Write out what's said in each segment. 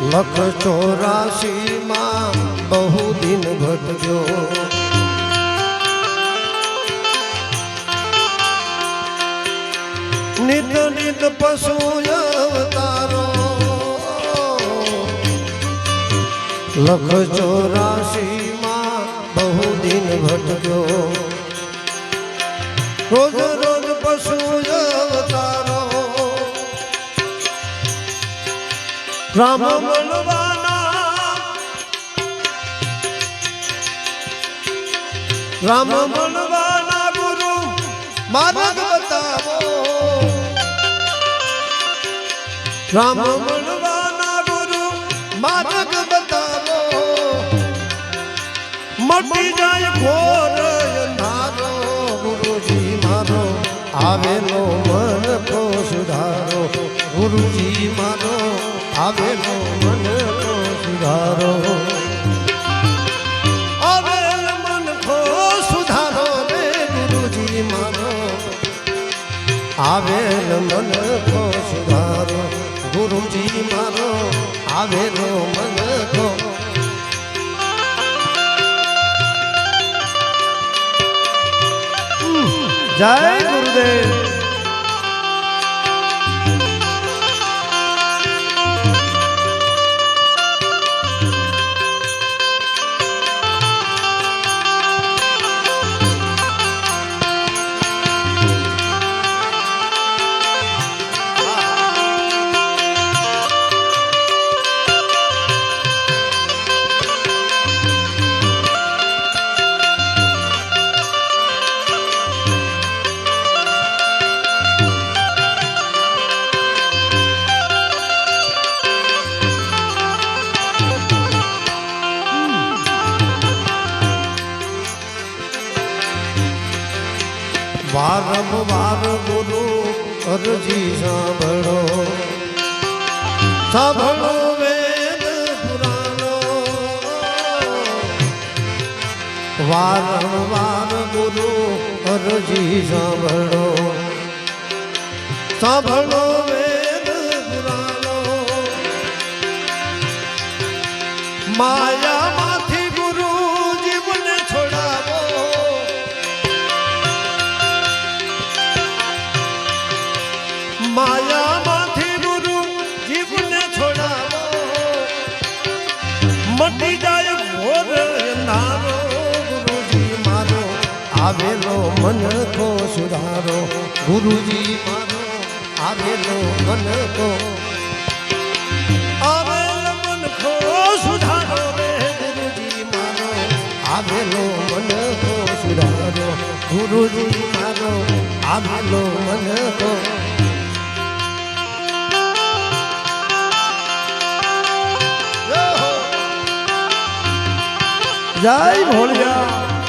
લખ ચોરાશીમાં બહુ દિન ઘટજો. નિત નિત પશુ અવતારો. લખ ચોરાશીમાં બહુ દિન ઘટજો. રોજ રામ બોલવાના રામ બોલવાના ગુરુ માર્ગ બતાવો. રામ બોલવાના ગુરુ માર્ગ બતાવો. મટી જાય ઘોર અંધારો. ગુરુજી મારો આવેલો મન કો સુધારો. ગુરુજી મારો આવેલો મન કો સુધારો આવે મન. કો સુધારો રે ગુરુજી મારો આવે મન. કો સુધારો ગુરુજી જય ગુરુદેવ. વારંવાર ગુરુ અરજી સાંભળો. સાંભળો વેદ પુરાણો. વારંવાર ગુરુ અરજી સાંભળો. સાંભળો વેદ પુરાણો. માયામાંથી આવેલો મન કો સુધારો, ગુરુજી મારો, આવેલો મન કો આવેલ મન કો સુધારો રે, ગુરુજી મારો, આવેલો મન કો સુધારો, ગુરુજી મારો, આવેલો મન કો જય ભોળિયા.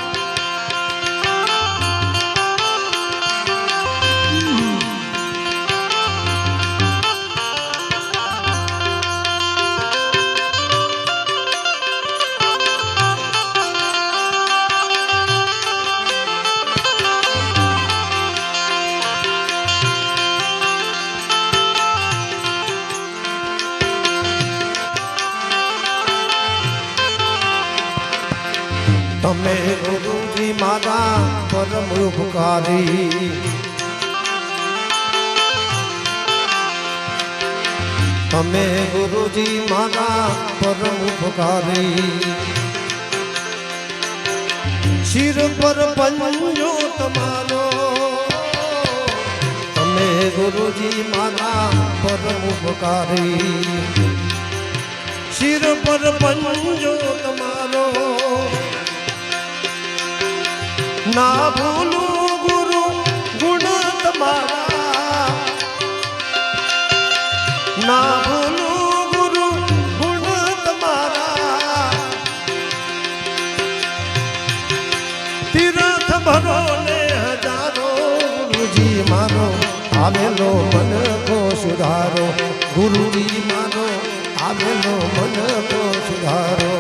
તમે ગુરુજી મારા પરમ ઉપકારી તમે ગુરુજી મારા પરમ ઉપકારી શિર પર પંજો તમારો તમે ગુરુજી મારા પરમ ઉપકારી શિર પર પંજો ના ભૂલું ગુરુ ગુણ તમારા ના ભૂલું ગુરુ ગુણ તમારા તીર્થ ભરો ને હજારો, ગુરુજી મારો, આવેલો મન કો સુધારો. ગુરુજી મારો, આવેલો મન કો સુધારો.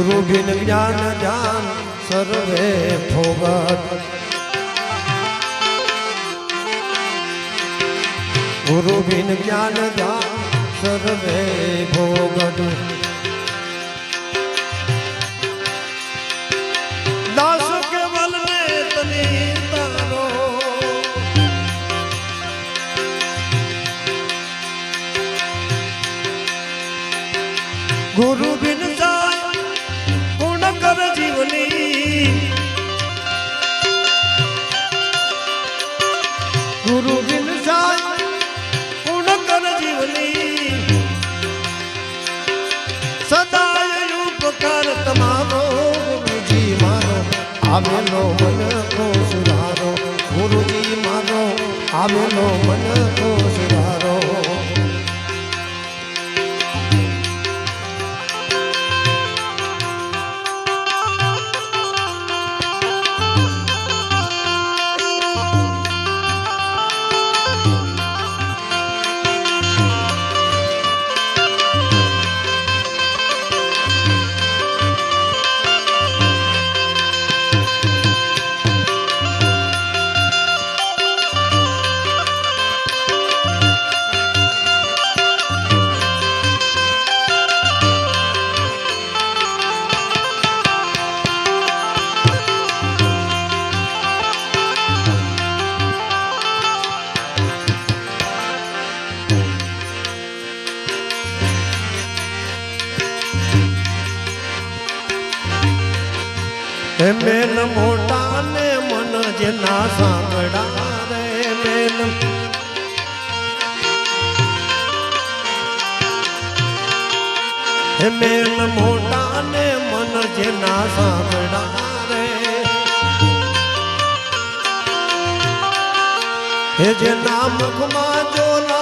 ગુરુ બિન જ્ઞાન જાન સર્વે ભોગત. ગુરુ બિન જ્ઞાન જાન સર્વે ભોગત. ગુરુ ગુરુ બિન જાય પૂર્ણ કર જીવની. સદાય ઉપકાર તમારો, ગુરુજી મારો આવેલો મન કો સુધારો ગુરુજી મારો આવેલો મન કો સુધારો હે મેન મોટા ને મન જે ના સાંભળા રે મેન. હે મેન મોટા ને મન જે ના સાંભળા રે. હે જે નામ મુખમાં જો ના